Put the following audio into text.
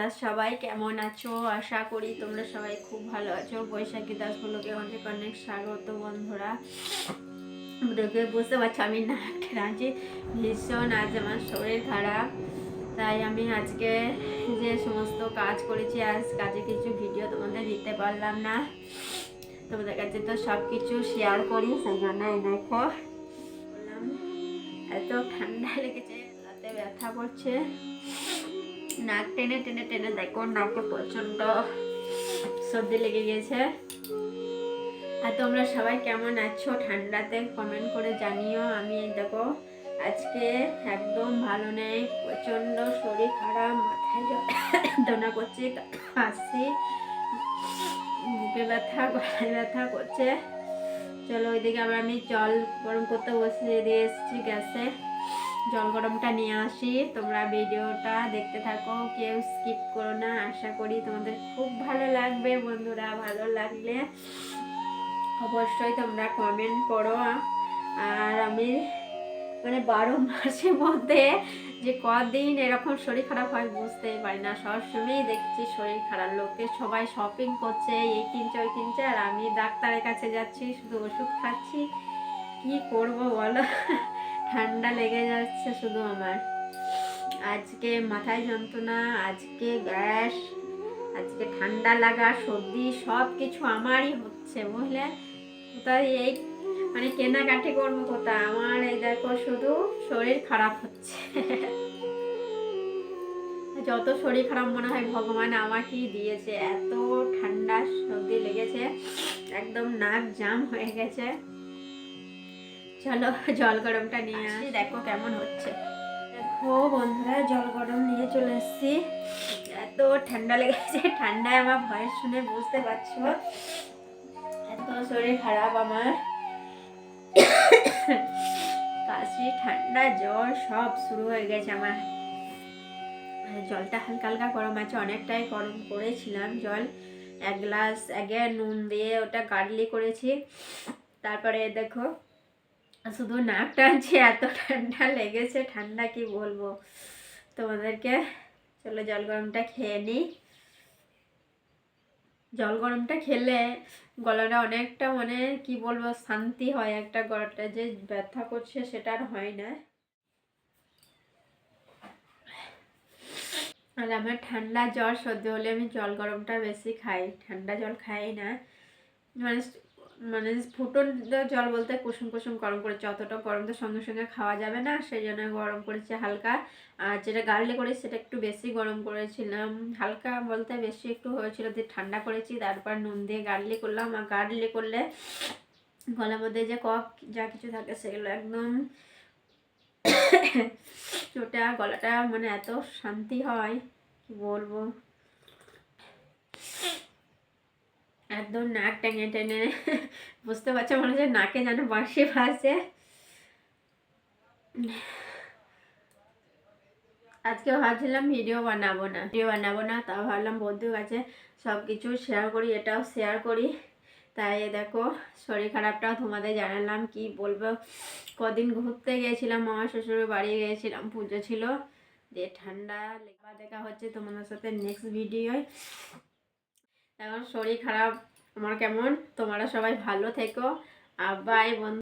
তোমরা সবাই কেমন আছো? আশা করি তোমরা সবাই খুব ভালো আছো। বৈশাখী দাস ব্লগে অনেক অনেক স্বাগত বন্ধুরা। দেখে বুঝতে পারছ আমি নাক রাঁচি ভীষণ আজ আমার শরীর খারাপ। তাই আমি আজকে যে সমস্ত কাজ করেছি আজ কাজে কিছু ভিডিও তোমাদের দিতে পারলাম না। তোমাদের কাছে তো সব কিছু শেয়ার করি সেই জন্য দেখো। বললাম, এত ঠান্ডা লেগেছে রাতে ব্যথা করছে। নাক টেনে টেনে টেনে দেখো নাকে প্রচণ্ড সর্দি লেগে গেছে। আর তোমরা সবাই কেমন আছো? ঠান্ডাতে কমেন্ট করে জানিও। আমি দেখো, আজকে একদম ভালো নেই প্রচণ্ড শরীর খারাপ, মাথায় যন্ত্রণা করছে, কাশি বুকে ব্যথা, গলায় ব্যথা করছে। চলো, ওইদিকে আবার আমি জল গরম করতে বসিয়ে দিয়ে এসেছি গ্যাসে। জল গরমটা নিয়ে আসি। তোমরা ভিডিওটা দেখতে থাকো, কেউ স্কিপ করো না। আশা করি তোমাদের খুব ভালো লাগবে বন্ধুরা, ভালো লাগলে অবশ্যই তোমরা কমেন্ট করো। আর আমি মানে বারো মাসের মধ্যে যে কদিন এরকম শরীর খারাপ হয় বুঝতেই পারি না। সবসময়ই দেখছি শরীর খারাপ। লোকে সবাই শপিং করছে, এই কিনছে, ওই কিনছে, আর আমি ডাক্তারের কাছে যাচ্ছি, শুধু ওষুধ খাচ্ছি। কি করব বলো? ঠান্ডা লেগে যাচ্ছে শুধু আমার। আজকে মাথায় যন্ত্রণা, আজকে গ্যাস, আজকে ঠান্ডা লাগা, সর্দি সব কিছু আমারই হচ্ছে বুঝলে? কোথায় এই? মানে কেনাকাটি করব কোথায়? আমার এই দেখো শুধু শরীর খারাপ হচ্ছে। যত শরীর খারাপ মনে হয় ভগবান আমাকেই দিয়েছে। এত ঠান্ডা সর্দি লেগেছে, একদম নাক জাম হয়ে গেছে। চলো জল গরমটা নিয়ে আসি। দেখো কেমন হচ্ছে। দেখো বন্ধুরা জল গরম নিয়ে চলে এসেছি। এত ঠান্ডা লেগেছে ঠান্ডায় আমার ভয়েস শুনে বুঝতে পারছ। এত শরীর খারাপ আমার। কাশি ঠান্ডা জ্বর সব শুরু হয়ে গেছে আমার। আর জলটা হালকা হালকা গরম আছে অনেকটাই গরম করেছিলাম জল। এক গ্লাস আগে নুন দিয়ে ওটা গার্লি করেছি। তারপরে দেখো শুধু নাক টানছে, এত ঠান্ডা লেগেছে, ঠান্ডা কি বলব? তোমাদেরকে চলো জল গরমটা খেয়ে নিই। জল গরমটা খেলে গলাটা অনেকটা মানে কি বলব, শান্তি হয় একটা গলাটা যে ব্যথা করছে সেটা আর হয় না। আর আমার ঠান্ডা জ্বর সর্দি হলে আমি জল গরমটা বেশি খাই। ঠান্ডা জল খাই না। মানে মানে ফুটন জল বলতে কুসুম কুসুম গরম করেছে। অতটা গরম তো সঙ্গে সঙ্গে খাওয়া যাবে না, সেই জন্য গরম করেছি হালকা। আর যেটা গার্লি করি সেটা একটু বেশি গরম করেছিলাম। হালকা বলতে বেশি একটু হয়েছিল, দিয়ে ঠান্ডা করেছি, তারপর নুন দিয়ে গার্লি করলাম। আর গার্লি করলে গলার মধ্যে যে কফ যা কিছু থাকে সেগুলো একদম চোটা গলাটা মানে এত শান্তি হয়, কি বলব? একদম নাক টেনে টেনে। বুঝতে পারছ? মনে হচ্ছে নাকে যেন বাঁশি ভাসে আজকে ভাবছিলাম ভিডিও বানাবো না। ভিডিও বানাবো না, তাও ভাবলাম বন্ধুর কাছে সব কিছু শেয়ার করি, এটাও শেয়ার করি। তাই দেখো, শরীর খারাপটাও তোমাদের জানালাম, কি বলব? কদিন ঘুরতে গিয়েছিলাম, মামা শ্বশুরের বাড়ি গিয়েছিলাম, পুজো ছিল। দিয়ে ঠান্ডা লেখা দেখা হচ্ছে তোমাদের সাথে নেক্সট ভিডিওয় এখন শরীর খারাপ আমার কেমন? তোমরা সবাই ভালো থেকো। আর বাই বন্ধু।